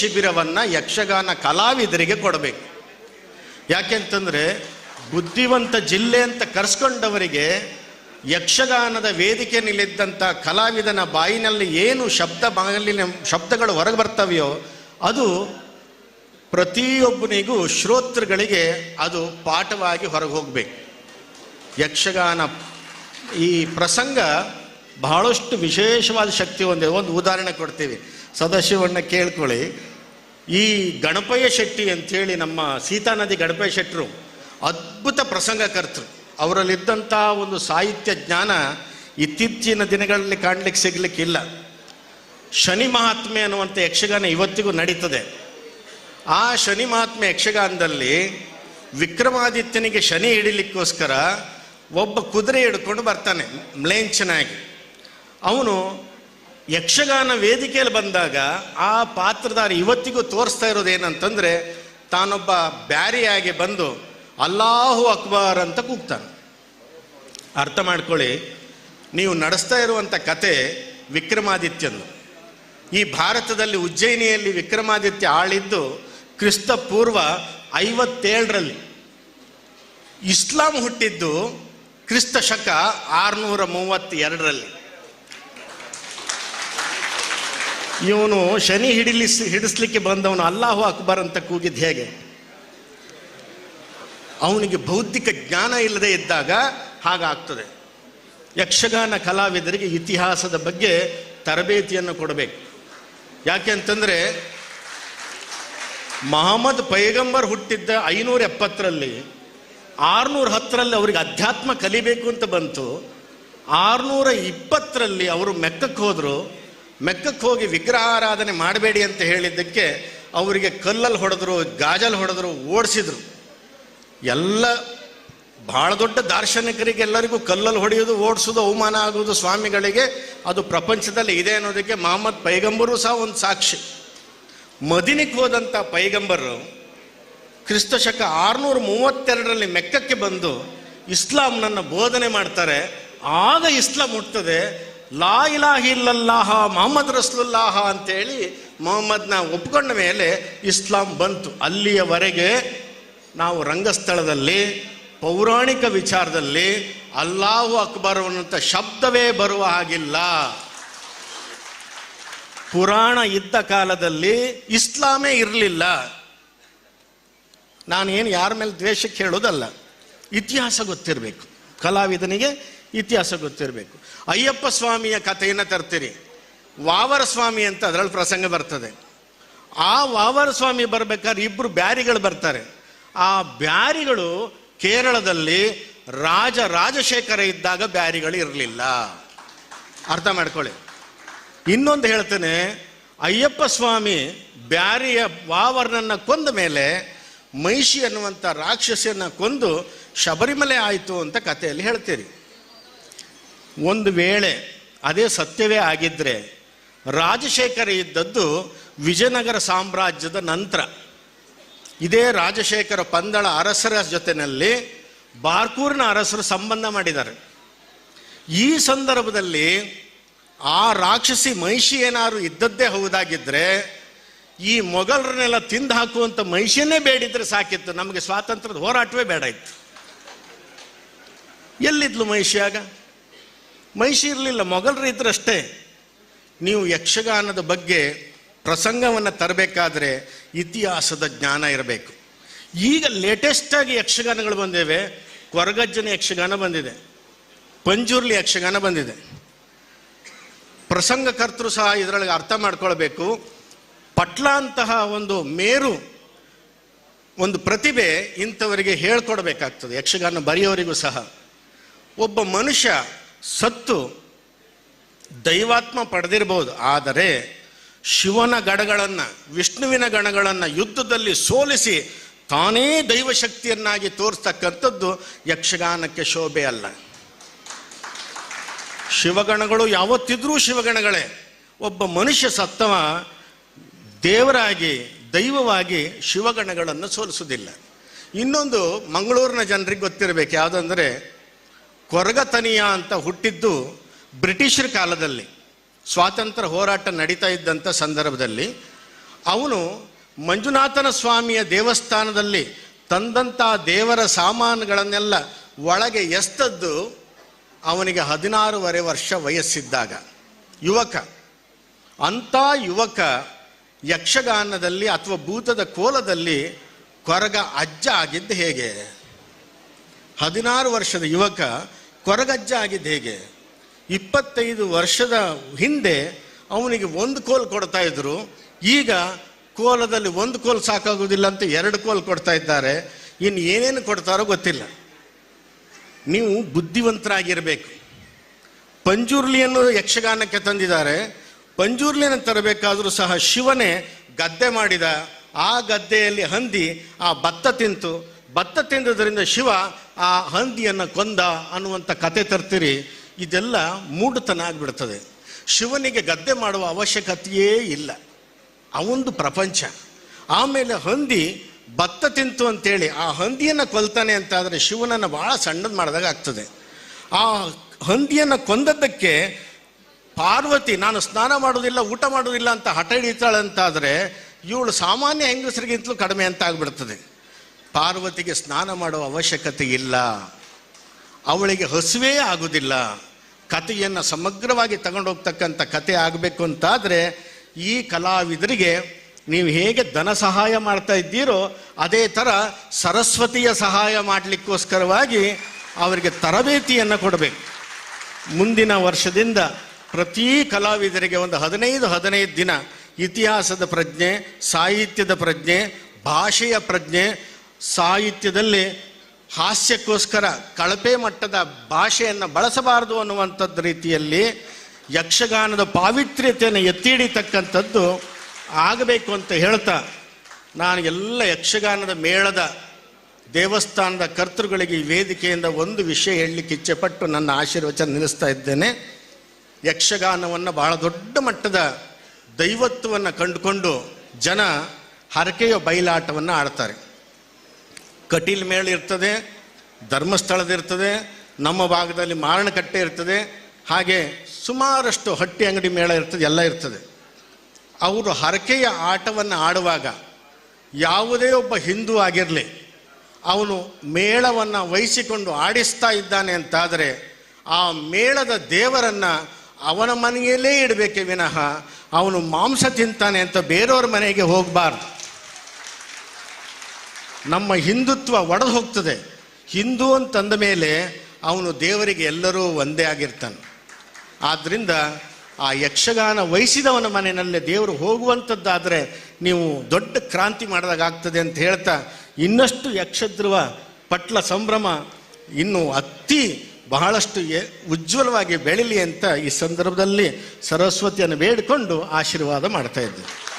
ಶಿಬಿರವನ್ನು ಯಕ್ಷಗಾನ ಕಲಾವಿದರಿಗೆ ಕೊಡಬೇಕು. ಯಾಕೆಂತಂದರೆ ಬುದ್ಧಿವಂತ ಜಿಲ್ಲೆ ಅಂತ ಕರೆಸ್ಕೊಂಡವರಿಗೆ ಯಕ್ಷಗಾನದ ವೇದಿಕೆಯಲ್ಲಿದ್ದಂಥ ಕಲಾವಿದನ ಬಾಯಿನಲ್ಲಿ ಏನು ಶಬ್ದ ಬಾಯಲ್ಲಿನ ಶಬ್ದಗಳು ಹೊರಗೆ ಬರ್ತವೆಯೋ ಅದು ಪ್ರತಿಯೊಬ್ಬನಿಗೂ ಶ್ರೋತೃಗಳಿಗೆ ಅದು ಪಾಠವಾಗಿ ಹೊರಗೆ ಹೋಗಬೇಕು. ಯಕ್ಷಗಾನ ಈ ಪ್ರಸಂಗ ಬಹಳಷ್ಟು ವಿಶೇಷವಾದ ಶಕ್ತಿ ಹೊಂದಿದೆ. ಒಂದು ಉದಾಹರಣೆ ಕೊಡ್ತೀವಿ. ಸದಾಶಿವಣ್ಣ ಕೇಳ್ಕೊಳ್ಳಿ. ಈ ಗಣಪಯ್ಯ ಶೆಟ್ಟಿ ಅಂಥೇಳಿ ನಮ್ಮ ಸೀತಾನದಿ ಗಣಪಯ್ಯ ಶೆಟ್ಟರು ಅದ್ಭುತ ಪ್ರಸಂಗಕರ್ತರು. ಅವರಲ್ಲಿದ್ದಂಥ ಒಂದು ಸಾಹಿತ್ಯ ಜ್ಞಾನ ಇತ್ತೀಚಿನ ದಿನಗಳಲ್ಲಿ ಕಾಣಲಿಕ್ಕೆ ಸಿಗ್ಲಿಕ್ಕಿಲ್ಲ ಶನಿ ಮಹಾತ್ಮೆ ಅನ್ನುವಂಥ ಯಕ್ಷಗಾನ ಇವತ್ತಿಗೂ ನಡೀತದೆ. ಆ ಶನಿ ಮಹಾತ್ಮೆ ಯಕ್ಷಗಾನದಲ್ಲಿ ವಿಕ್ರಮಾದಿತ್ಯನಿಗೆ ಶನಿ ಹಿಡಿಲಿಕ್ಕೋಸ್ಕರ ಒಬ್ಬ ಕುದುರೆ ಹಿಡ್ಕೊಂಡು ಬರ್ತಾನೆ ಮ್ಲೇಂಚನಾಗಿ ಅವನು ಯಕ್ಷಗಾನ ವೇದಿಕೆಯಲ್ಲಿ ಬಂದಾಗ ಆ ಪಾತ್ರಧಾರಿ ಇವತ್ತಿಗೂ ತೋರಿಸ್ತಾ ಇರೋದು ಏನಂತಂದ್ರೆ ತಾನೊಬ್ಬ ಬ್ಯಾರಿಯಾಗಿ ಬಂದು ಅಲ್ಲಾಹು ಅಕ್ಬಾರ್ ಅಂತ ಕೂಗ್ತಾನೆ. ಅರ್ಥ ಮಾಡ್ಕೊಳ್ಳಿ, ನೀವು ನಡೆಸ್ತಾ ಇರುವಂಥ ಕತೆ ವಿಕ್ರಮಾದಿತ್ಯನು ಈ ಭಾರತದಲ್ಲಿ ಉಜ್ಜಯಿನಿಯಲ್ಲಿ ವಿಕ್ರಮಾದಿತ್ಯ ಆಳಿದ್ದು ಕ್ರಿಸ್ತ ಪೂರ್ವ ಐವತ್ತೇಳರಲ್ಲಿ. ಇಸ್ಲಾಂ ಹುಟ್ಟಿದ್ದು ಕ್ರಿಸ್ತ ಶಕ ಆರುನೂರ ಮೂವತ್ತೆರಡರಲ್ಲಿ. ಇವನು ಶನಿ ಹಿಡಿಲಿಸ್ ಹಿಡಿಸ್ಲಿಕ್ಕೆ ಬಂದವನು ಅಲ್ಲಾಹು ಅಕ್ಬರ್ ಅಂತ ಕೂಗಿದ್ ಹೇಗೆ? ಅವನಿಗೆ ಬೌದ್ಧಿಕ ಜ್ಞಾನ ಇಲ್ಲದೆ ಇದ್ದಾಗ ಹಾಗಾಗ್ತದೆ. ಯಕ್ಷಗಾನ ಕಲಾವಿದರಿಗೆ ಇತಿಹಾಸದ ಬಗ್ಗೆ ತರಬೇತಿಯನ್ನು ಕೊಡಬೇಕು. ಯಾಕೆ ಅಂತಂದ್ರೆ ಮಹಮ್ಮದ್ ಪೈಗಂಬರ್ ಹುಟ್ಟಿದ್ದ ಐನೂರ ಎಪ್ಪತ್ತರಲ್ಲಿ ಆರುನೂರ ಹತ್ತರಲ್ಲಿ ಅವರಿಗೆ ಅಧ್ಯಾತ್ಮ ಕಲಿಬೇಕು ಅಂತ ಬಂತು. ಆರುನೂರ ಇಪ್ಪತ್ತರಲ್ಲಿ ಅವರು ಮೆಕ್ಕಕ್ಕೆ ಹೋದರು. ಮೆಕ್ಕಕ್ಕೆ ಹೋಗಿ ವಿಗ್ರಹಾರಾಧನೆ ಮಾಡಬೇಡಿ ಅಂತ ಹೇಳಿದ್ದಕ್ಕೆ ಅವರಿಗೆ ಕಲ್ಲಲ್ಲಿ ಹೊಡೆದ್ರು ಗಾಜಲ್ಲಿ ಹೊಡೆದ್ರು, ಓಡಿಸಿದ್ರು. ಎಲ್ಲ ಬಹಳ ದೊಡ್ಡ ದಾರ್ಶನಿಕರಿಗೆ ಎಲ್ಲರಿಗೂ ಕಲ್ಲಲ್ಲಿ ಹೊಡೆಯೋದು ಓಡಿಸೋದು ಅವಮಾನ ಆಗೋದು ಸ್ವಾಮಿಗಳಿಗೆ, ಅದು ಪ್ರಪಂಚದಲ್ಲಿ ಇದೆ ಅನ್ನೋದಕ್ಕೆ ಮಹಮ್ಮದ್ ಪೈಗಂಬರು ಸಹ ಒಂದು ಸಾಕ್ಷಿ. ಮದಿನಿಗೆ ಹೋದಂಥ ಪೈಗಂಬರು ಕ್ರಿಸ್ತ ಶಕ ಆರುನೂರ ಮೂವತ್ತೆರಡರಲ್ಲಿ ಮೆಕ್ಕಕ್ಕೆ ಬಂದು ಇಸ್ಲಾಂನನ್ನು ಬೋಧನೆ ಮಾಡ್ತಾರೆ. ಆಗ ಇಸ್ಲಾಂ ಹುಟ್ಟುತ್ತದೆ ಲಾ ಇಲಾಹ ಇಲ್ಲಲ್ಲಾಹ ಮೊಹಮ್ಮದ್ ರಸ್ಲುಲ್ಲಾಹ ಅಂತೇಳಿ ಮೊಹಮ್ಮದ್ನ ಒಪ್ಕೊಂಡ ಮೇಲೆ ಇಸ್ಲಾಂ ಬಂತು. ಅಲ್ಲಿಯವರೆಗೆ ನಾವು ರಂಗಸ್ಥಳದಲ್ಲಿ, ಪೌರಾಣಿಕ ವಿಚಾರದಲ್ಲಿ ಅಲ್ಲಾಹು ಅಕ್ಬರ್ ಅನ್ನುವಂಥ ಶಬ್ದವೇ ಬರುವ ಹಾಗಿಲ್ಲ. ಪುರಾಣ ಇದ್ದ ಕಾಲದಲ್ಲಿ ಇಸ್ಲಾಮೇ ಇರಲಿಲ್ಲ. ನಾನೇನು ಯಾರ ಮೇಲೆ ದ್ವೇಷಕ್ಕೆ ಹೇಳೋದಲ್ಲ, ಇತಿಹಾಸ ಗೊತ್ತಿರಬೇಕು. ಕಲಾವಿದನಿಗೆ ಇತಿಹಾಸ ಗೊತ್ತಿರಬೇಕು. ಅಯ್ಯಪ್ಪ ಸ್ವಾಮಿಯ ಕಥೆಯನ್ನು ತರ್ತೀರಿ. ವಾವರ ಸ್ವಾಮಿ ಅಂತ ಅದರಲ್ಲಿ ಪ್ರಸಂಗ ಬರ್ತದೆ. ಆ ವಾವರ ಸ್ವಾಮಿ ಬರ್ಬೇಕಾದ್ರೆ ಇಬ್ಬರು ಬ್ಯಾರಿಗಳು ಬರ್ತಾರೆ. ಆ ಬ್ಯಾರಿಗಳು ಕೇರಳದಲ್ಲಿ ರಾಜ ರಾಜಶೇಖರ ಇದ್ದಾಗ ಬ್ಯಾರಿಗಳು ಇರಲಿಲ್ಲ. ಅರ್ಥ ಮಾಡ್ಕೊಳ್ಳಿ. ಇನ್ನೊಂದು ಹೇಳ್ತೇನೆ, ಅಯ್ಯಪ್ಪ ಸ್ವಾಮಿ ಬ್ಯಾರಿಯ ವಾವರ್ನನ್ನ ಕೊಂದ ಮೇಲೆ ಮಹಿಷಿ ಅನ್ನುವಂಥ ರಾಕ್ಷಸಿಯನ್ನ ಕೊಂದು ಶಬರಿಮಲೆ ಆಯಿತು ಅಂತ ಕಥೆಯಲ್ಲಿ ಹೇಳ್ತೀರಿ. ಒಂದು ವೇಳೆ ಅದೇ ಸತ್ಯವೇ ಆಗಿದ್ದರೆ ರಾಜಶೇಖರ ಇದ್ದದ್ದು ವಿಜಯನಗರ ಸಾಮ್ರಾಜ್ಯದ ನಂತರ. ಇದೇ ರಾಜಶೇಖರ ಪಂದಳ ಅರಸರ ಜೊತೆಯಲ್ಲಿ ಬಾರ್ಕೂರಿನ ಅರಸರು ಸಂಬಂಧ ಮಾಡಿದ್ದಾರೆ. ಈ ಸಂದರ್ಭದಲ್ಲಿ ಆ ರಾಕ್ಷಸಿ ಮಹಿಷಿ ಏನಾದ್ರು ಇದ್ದದ್ದೇ ಹೌದಾಗಿದ್ದರೆ ಈ ಮೊಘಲರನ್ನೆಲ್ಲ ತಿಂದು ಹಾಕುವಂಥ ಮಹಿಷಿಯನ್ನೇ ಬೇಡಿದ್ರೆ ಸಾಕಿತ್ತು. ನಮಗೆ ಸ್ವಾತಂತ್ರ್ಯದ ಹೋರಾಟವೇ ಬೇಡ ಇತ್ತು. ಎಲ್ಲಿದ್ಲು ಮಹಿಷಿಯಾಗ ಮಹಿಷಿ ಇರಲಿಲ್ಲ ಮೊಘಲರು ಇದ್ರಷ್ಟೇ. ನೀವು ಯಕ್ಷಗಾನದ ಬಗ್ಗೆ ಪ್ರಸಂಗವನ್ನು ತರಬೇಕಾದ್ರೆ ಇತಿಹಾಸದ ಜ್ಞಾನ ಇರಬೇಕು. ಈಗ ಲೇಟೆಸ್ಟಾಗಿ ಯಕ್ಷಗಾನಗಳು ಬಂದಿವೆ. ಕೊರಗಜ್ಜನ ಯಕ್ಷಗಾನ ಬಂದಿದೆ. ಪಂಜುರ್ಲಿ ಯಕ್ಷಗಾನ ಬಂದಿದೆ. ಪ್ರಸಂಗಕರ್ತರು ಸಹ ಇದರೊಳಗೆ ಅರ್ಥ ಮಾಡ್ಕೊಳ್ಬೇಕು. ಪಟ್ಲ ಅಂತಹ ಒಂದು ಮೇರು, ಒಂದು ಪ್ರತಿಭೆ ಇಂಥವರಿಗೆ ಹೇಳ್ಕೊಡ್ಬೇಕಾಗ್ತದೆ. ಯಕ್ಷಗಾನ ಬರೆಯೋರಿಗೂ ಸಹ. ಒಬ್ಬ ಮನುಷ್ಯ ಸತ್ತು ದೈವಾತ್ಮ ಪಡೆದಿರಬಹುದು ಆದರೆ ಶಿವನ ಗಣಗಳನ್ನು, ವಿಷ್ಣುವಿನ ಗಣಗಳನ್ನು ಯುದ್ಧದಲ್ಲಿ ಸೋಲಿಸಿ ತಾನೇ ದೈವಶಕ್ತಿಯನ್ನಾಗಿ ತೋರಿಸ್ತಕ್ಕಂಥದ್ದು ಯಕ್ಷಗಾನಕ್ಕೆ ಶೋಭೆ ಅಲ್ಲ. ಶಿವಗಣಗಳು ಯಾವತ್ತಿದ್ರೂ ಶಿವಗಣಗಳೇ. ಒಬ್ಬ ಮನುಷ್ಯ ಸತ್ತವ ದೇವರಾಗಿ, ದೈವವಾಗಿ ಶಿವಗಣಗಳನ್ನು ಸೋಲಿಸುವುದಿಲ್ಲ. ಇನ್ನೊಂದು ಮಂಗಳೂರಿನ ಜನರಿಗೆ ಗೊತ್ತಿರಬೇಕು, ಯಾವುದಂದರೆ ಕೊರಗತನಿಯ ಅಂತ ಹುಟ್ಟಿದ್ದು ಬ್ರಿಟಿಷರ ಕಾಲದಲ್ಲಿ. ಸ್ವಾತಂತ್ರ್ಯ ಹೋರಾಟ ನಡೀತಾ ಇದ್ದಂಥ ಸಂದರ್ಭದಲ್ಲಿ ಅವನು ಮಂಜುನಾಥನ ಸ್ವಾಮಿಯ ದೇವಸ್ಥಾನದಲ್ಲಿ ತಂದಂಥ ದೇವರ ಸಾಮಾನುಗಳನ್ನೆಲ್ಲ ಒಳಗೆ ಎಸ್ತದ್ದು ಅವನಿಗೆ ಹದಿನಾರೂವರೆ ವರ್ಷ ವಯಸ್ಸಿದ್ದಾಗ. ಯುವಕ. ಅಂಥ ಯುವಕ ಯಕ್ಷಗಾನದಲ್ಲಿ ಅಥವಾ ಭೂತದ ಕೋಲದಲ್ಲಿ ಕೊರಗ ಅಜ್ಜ ಆಗಿದ್ದು ಹೇಗೆ? ಹದಿನಾರು ವರ್ಷದ ಯುವಕ ಕೊರಗಜ್ಜ ಆಗಿದ್ದು ಹೇಗೆ? ಇಪ್ಪತ್ತೈದು ವರ್ಷದ ಹಿಂದೆ ಅವನಿಗೆ ಒಂದು ಕೋಲ್ ಕೊಡ್ತಾ ಇದ್ರು. ಈಗ ಕೋಲದಲ್ಲಿ ಒಂದು ಕೋಲ್ ಸಾಕಾಗೋದಿಲ್ಲ ಅಂತ ಎರಡು ಕೋಲ್ ಕೊಡ್ತಾ ಇದ್ದಾರೆ. ಇನ್ನು ಏನೇನು ಕೊಡ್ತಾರೋ ಗೊತ್ತಿಲ್ಲ. ನೀವು ಬುದ್ಧಿವಂತರಾಗಿರಬೇಕು. ಪಂಜುರ್ಲಿಯನ್ನು ಯಕ್ಷಗಾನಕ್ಕೆ ತಂದಿದ್ದಾರೆ. ಪಂಜುರ್ಲಿಯನ್ನು ತರಬೇಕಾದರೂ ಸಹ ಶಿವನೇ ಗದ್ದೆ ಮಾಡಿದ. ಆ ಗದ್ದೆಯಲ್ಲಿ ಹಂದಿ ಆ ಭತ್ತ ತಿಂತು. ಭತ್ತ ತಿಂದದರಿಂದ ಶಿವ ಆ ಹಂದಿಯನ್ನು ಕೊಂದ ಅನ್ನುವಂಥ ಕತೆ ತರ್ತೀರಿ, ಇದೆಲ್ಲ ಮೂಢತನ ಆಗಿಬಿಡ್ತದೆ. ಶಿವನಿಗೆ ಗದ್ದೆ ಮಾಡುವ ಅವಶ್ಯಕತೆಯೇ ಇಲ್ಲ. ಅವೊಂದು ಪ್ರಪಂಚ. ಆಮೇಲೆ ಹಂದಿ ಭತ್ತ ತಿಂತು ಅಂತೇಳಿ, ಆ ಹಂದಿಯನ್ನು ಕೊಲ್ತಾನೆ ಅಂತಾದರೆ ಶಿವನನ್ನು ಭಾಳ ಸಣ್ಣದು ಮಾಡಿದಾಗ ಆಗ್ತದೆ. ಆ ಹಂದಿಯನ್ನು ಕೊಂದದ್ದಕ್ಕೆ ಪಾರ್ವತಿ, ನಾನು ಸ್ನಾನ ಮಾಡೋದಿಲ್ಲ ಊಟ ಮಾಡೋದಿಲ್ಲ ಅಂತ ಹಠ ಹಿಡಿತಾಳೆ ಅಂತಾದರೆ ಇವಳು ಸಾಮಾನ್ಯ ಹೆಂಗಸರಿಗಿಂತಲೂ ಕಡಿಮೆ ಅಂತ ಆಗ್ಬಿಡ್ತದೆ. ಪಾರ್ವತಿಗೆ ಸ್ನಾನ ಮಾಡುವ ಅವಶ್ಯಕತೆ ಇಲ್ಲ. ಅವಳಿಗೆ ಹಸುವೇ ಆಗುವುದಿಲ್ಲ ಕಥೆಯನ್ನು ಸಮಗ್ರವಾಗಿ ತಗೊಂಡೋಗ್ತಕ್ಕಂಥ ಕತೆ ಆಗಬೇಕು ಅಂತಾದರೆ, ಈ ಕಲಾವಿದರಿಗೆ ನೀವು ಹೇಗೆ ಧನ ಸಹಾಯ ಮಾಡ್ತಾ ಇದ್ದೀರೋ, ಅದೇ ಥರ ಸರಸ್ವತಿಯ ಸಹಾಯ ಮಾಡಲಿಕ್ಕೋಸ್ಕರವಾಗಿ ಅವರಿಗೆ ತರಬೇತಿಯನ್ನು ಕೊಡಬೇಕು. ಮುಂದಿನ ವರ್ಷದಿಂದ ಪ್ರತಿ ಕಲಾವಿದರಿಗೆ ಒಂದು ಹದಿನೈದು ಹದಿನೈದು ದಿನ ಇತಿಹಾಸದ ಪ್ರಜ್ಞೆ, ಸಾಹಿತ್ಯದ ಪ್ರಜ್ಞೆ, ಭಾಷೆಯ ಪ್ರಜ್ಞೆ ಸಾಹಿತ್ಯದಲ್ಲಿ ಹಾಸ್ಯಕ್ಕೋಸ್ಕರ ಕಳಪೆ ಮಟ್ಟದ ಭಾಷೆಯನ್ನು ಬಳಸಬಾರದು ಅನ್ನುವಂಥದ್ದು ರೀತಿಯಲ್ಲಿ ಯಕ್ಷಗಾನದ ಪಾವಿತ್ರ್ಯತೆಯನ್ನು ಎತ್ತಿ ಹಿಡಿತಕ್ಕಂಥದ್ದು ಆಗಬೇಕು ಅಂತ ಹೇಳ್ತಾ ನಾನು ಎಲ್ಲ ಯಕ್ಷಗಾನದ ಮೇಳದ ದೇವಸ್ಥಾನದ ಕರ್ತೃಗಳಿಗೆ ಈ ವೇದಿಕೆಯಿಂದ ಒಂದು ವಿಷಯ ಹೇಳಲಿಕ್ಕೆ ಇಚ್ಛೆಪಟ್ಟು ನನ್ನ ಆಶೀರ್ವಚನ ನಿಲ್ಲಿಸ್ತಾ ಇದ್ದೇನೆ. ಯಕ್ಷಗಾನವನ್ನು ಬಹಳ ದೊಡ್ಡ ಮಟ್ಟದ ದೈವತ್ವವನ್ನು ಕಂಡುಕೊಂಡು ಜನ ಹರಕೆಯ ಬಯಲಾಟವನ್ನು ಆಡ್ತಾರೆ. ಕಟೀಲ್ ಮೇಳ ಇರ್ತದೆ ಧರ್ಮಸ್ಥಳದಿರ್ತದೆ ನಮ್ಮ ಭಾಗದಲ್ಲಿ ಮಾರಣಕಟ್ಟೆ ಇರ್ತದೆ, ಹಾಗೆ ಸುಮಾರಷ್ಟು ಹಟ್ಟಿ ಅಂಗಡಿ ಮೇಳ ಇರ್ತದೆ, ಎಲ್ಲ ಇರ್ತದೆ. ಅವರು ಹರಕೆಯ ಆಟವನ್ನು ಆಡುವಾಗ ಯಾವುದೇ ಒಬ್ಬ ಹಿಂದೂ ಆಗಿರಲಿ, ಅವನು ಮೇಳವನ್ನು ವಹಿಸಿಕೊಂಡು ಆಡಿಸ್ತಾ ಇದ್ದಾನೆ ಅಂತಾದರೆ, ಆ ಮೇಳದ ದೇವರನ್ನು ಅವನ ಮನೆಯಲ್ಲೇ ಇಡಬೇಕೆ ವಿನಃ ಅವನು ಮಾಂಸ ತಿಂತಾನೆ ಅಂತ ಬೇರೆಯವ್ರ ಮನೆಗೆ ಹೋಗಬಾರ್ದು. ನಮ್ಮ ಹಿಂದುತ್ವ ಒಡೆದು ಹೋಗ್ತದೆ. ಹಿಂದೂ ಅಂತಂದ ಮೇಲೆ ಅವನು ದೇವರಿಗೆ ಎಲ್ಲರೂ ಒಂದೇ ಆಗಿರ್ತಾನೆ. ಆದ್ದರಿಂದ ಆ ಯಕ್ಷಗಾನ ವಹಿಸಿದವನ ಮನೆಯಲ್ಲೇ ದೇವರು ಹೋಗುವಂಥದ್ದಾದರೆ ನೀವು ದೊಡ್ಡ ಕ್ರಾಂತಿ ಮಾಡಿದಾಗ ಆಗ್ತದೆ ಅಂತ ಹೇಳ್ತಾ ಇನ್ನಷ್ಟು ಯಕ್ಷಧ್ರುವ ಪಟ್ಲ ಸಂಭ್ರಮ ಇನ್ನು ಅತಿ ಬಹಳಷ್ಟು ಉಜ್ವಲವಾಗಿ ಬೆಳಿಲಿ ಅಂತ ಈ ಸಂದರ್ಭದಲ್ಲಿ ಸರಸ್ವತಿಯನ್ನು ಬೇಡಿಕೊಂಡು ಆಶೀರ್ವಾದ ಮಾಡ್ತಾ ಇದ್ದೇವೆ